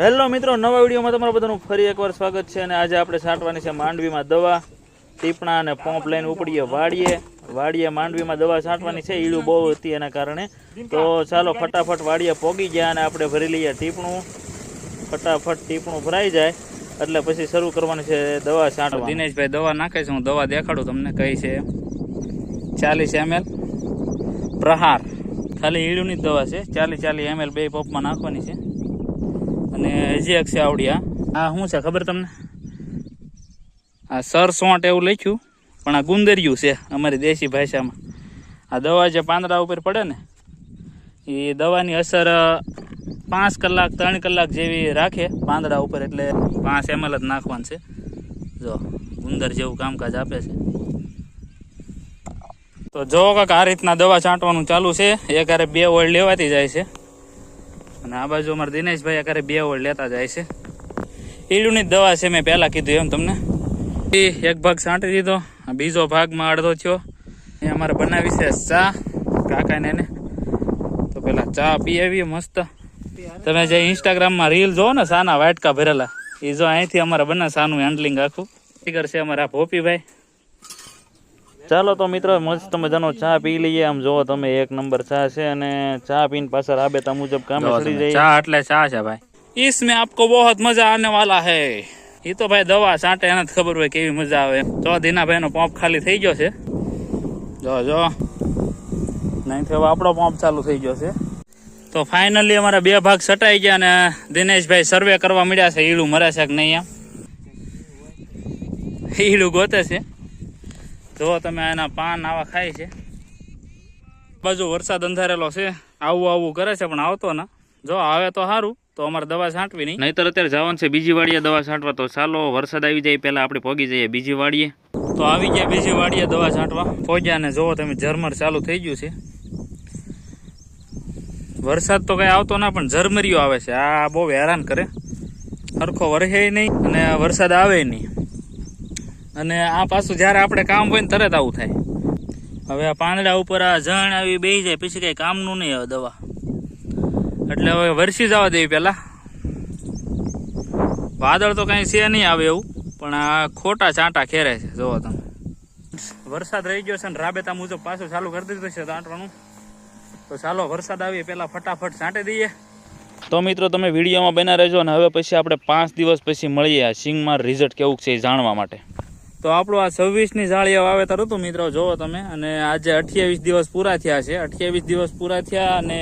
Hello મિત્રો નવા વિડીયોમાં તમારું બધાનું ફરી એકવાર સ્વાગત છે અને આજે આપણે છાંટવાની છે માંડવીમાં દવા. ટીપણા અને પંપ લઈને ઉપડીએ વાડીએ. વાડીએ માંડવીમાં દવા છાંટવાની છે ઈળું બહુ હતી એના કારણે. તો ચાલો ફટાફટ વાડીએ પોગી ગયા અને આપણે ભરી લઈએ ટીપણું. ફટાફટ ટીપણું ભરાઈ જાય એટલે પછી શરૂ કરવાની છે દવા છાંટવા. દિનેશભાઈ દવા નાખે છે હું દવા દેખાડું તમને કઈ છે. ચાલીસ એમએલ પ્રહાર. ખાલી ઈડુંની જ દવા છે ચાલી ચાલી એમએલ બે પંપમાં નાખવાની છે. અને એક છે આવડી આ આ શું છે ખબર તમને? આ સરસોંટ એવું લખ્યું, પણ આ ગુંદરિયું છે અમારી દેશી ભાષામાં. આ દવા જે પાંદડા ઉપર પડે ને, એ દવાની અસર પાંચ કલાક, ત્રણ કલાક જેવી રાખે પાંદડા ઉપર, એટલે પાંચ એમ જ નાખવાનું છે. જો, ગુંદર જેવું કામકાજ આપે છે. તો જો કાંક આ રીતના દવા છાંટવાનું ચાલુ છે એક હારે બે ઓળ લેવાતી જાય છે. અને આ બાજુ અમારા દિનેશભાઈ અત્યારે બે ઓળ લેતા જાય છે. ઈડુની દવા છે મેં પહેલાં કીધું એમ તમને. એ એક ભાગ છાંટી દીધો બીજો ભાગમાં અડધો થયો. એ અમારે બનાવી છે ચા, કાકાને એને. તો પેલા ચા પી આવીએ મસ્ત. તમે જે ઇન્સ્ટાગ્રામમાં રીલ જોવો ને સાના વાટકા ભરેલા, એ જો અહીંથી અમારે બના સાનું હેન્ડલિંગ આખું. છે અમારા ભોપીભાઈ. ચાલો તો મિત્રો મસ્ત મજાનો ચા પી લઈએ આમ જોવો તમે એક નંબર ચા છે અને ચા પીને પાછળ રાબેતા મુજબ કામે જો ચડી તમે, જઈએ ચા એટલે ચા છે ભાઈ इसमें आपको बहुत मजा आने वाला है એ તો ભાઈ દવા છાંટે એને જ ખબર હોય કેવી મજા આવે તો દીનાભાઈ નો પંપ ખાલી થઈ ગયો છે જો જો નહીં હવે આપણો પંપ ચાલુ થઈ ગયો છે તો ફાઇનલી અમારા બે ભાગ સટાઈ ગયા અને દિનેશભાઈ સર્વે કરવા મળ્યા છે ઈડું મરે છે કે નહીં એમ ઈડું ગોતે છે જો તમે એના પાન આવા ખાય છે. બાજુ વરસાદ અંધારેલો છે આવું આવું કરે છે પણ આવતો ના. જો આવે તો સારું તો અમારે દવા છાંટવી નહીં. નહીતર અત્યારે જવાનું છે બીજી વાડીએ દવા છાંટવા તો ચાલો વરસાદ આવી જાય પહેલાં આપણે પહોંચી જઈએ બીજી વાડીએ તો આવી ગયા બીજી વાડીએ દવા છાંટવા. પહોંચ્યા ને જોવો તમે ઝરમર ચાલુ થઈ ગયું છે. વરસાદ તો કઈ આવતો ના પણ ઝરમરીઓ આવે છે. આ બહુ હેરાન કરે. સરખો વરસે નહીં અને વરસાદ આવે નહીં. અને આ પાછું જ્યારે આપણે કામ હોય ને તરત આવું થાય. હવે આ પાંદડા ઉપર આ જણ આવી બેસી જાય, પછી કઈ કામનું નહીં આવે દવા. એટલે હવે વરસી જવા દેવી પેલા વાદળ તો કઈ છે નહીં આવે એવું, પણ આ ખોટા ચાંટા ખેરે છે, જોવો તમે. વરસાદ રહી ગયો છે ને રાબેતા મુજબ પાછું ચાલુ કરી દીધું છે ચાંટવાનું તો ચાલો વરસાદ આવીએ પેલા ફટાફટ છાંટી દઈએ. તો મિત્રો તમે વિડીયોમાં બના રહેજો અને હવે પછી આપણે પાંચ દિવસ પછી મળીએ આ સિંગમાં રિઝલ્ટ કેવું છે એ જાણવા માટે. તો આપણું આ છવ્વીસની જાળીએ વાવેતર હતું મિત્રો જોવો તમે. અને આજે અઠ્યાવીસ દિવસ પૂરા થયા છે. અઠ્યાવીસ દિવસ પૂરા થયા અને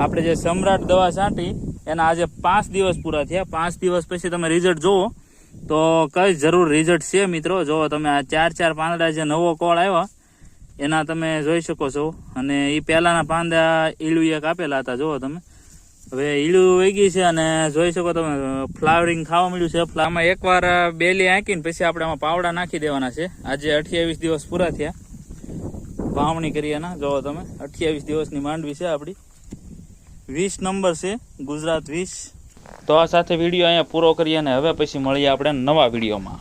આપણે જે સમ્રાટ દવા છાંટી, એના આજે પાંચ દિવસ પૂરા થયા. પાંચ દિવસ પછી તમે રિઝલ્ટ જુઓ. તો કઈ જરૂર રિઝલ્ટ છે મિત્રો? જુઓ તમે, આ ચાર ચાર પાંદડા જે નવો કોળ આવ્યો, એના તમે જોઈ શકો છો. અને એ પહેલાંના પાંદડા એક આપેલા હતા, જુઓ તમે. હવે ઈળું વેગી છે અને જોઈ શકો તમે, ફ્લાવરિંગ ખાવા મળ્યું છે. આમાં એકવાર બેલી આંકીને પછી આપણે આમાં પાવડા નાખી દેવાના છે. આજે અઠ્યાવીસ દિવસ પૂરા થયા. વાવણી કરી એના. જોવો તમે, અઠ્યાવીસ દિવસની માંડવી છે આપણી વીસ નંબર છે, ગુજરાત વીસ. તો આ સાથે વીડિયો અહીંયા પૂરો કરીએ અને હવે પછી મળીએ આપણે નવા વિડીયોમાં.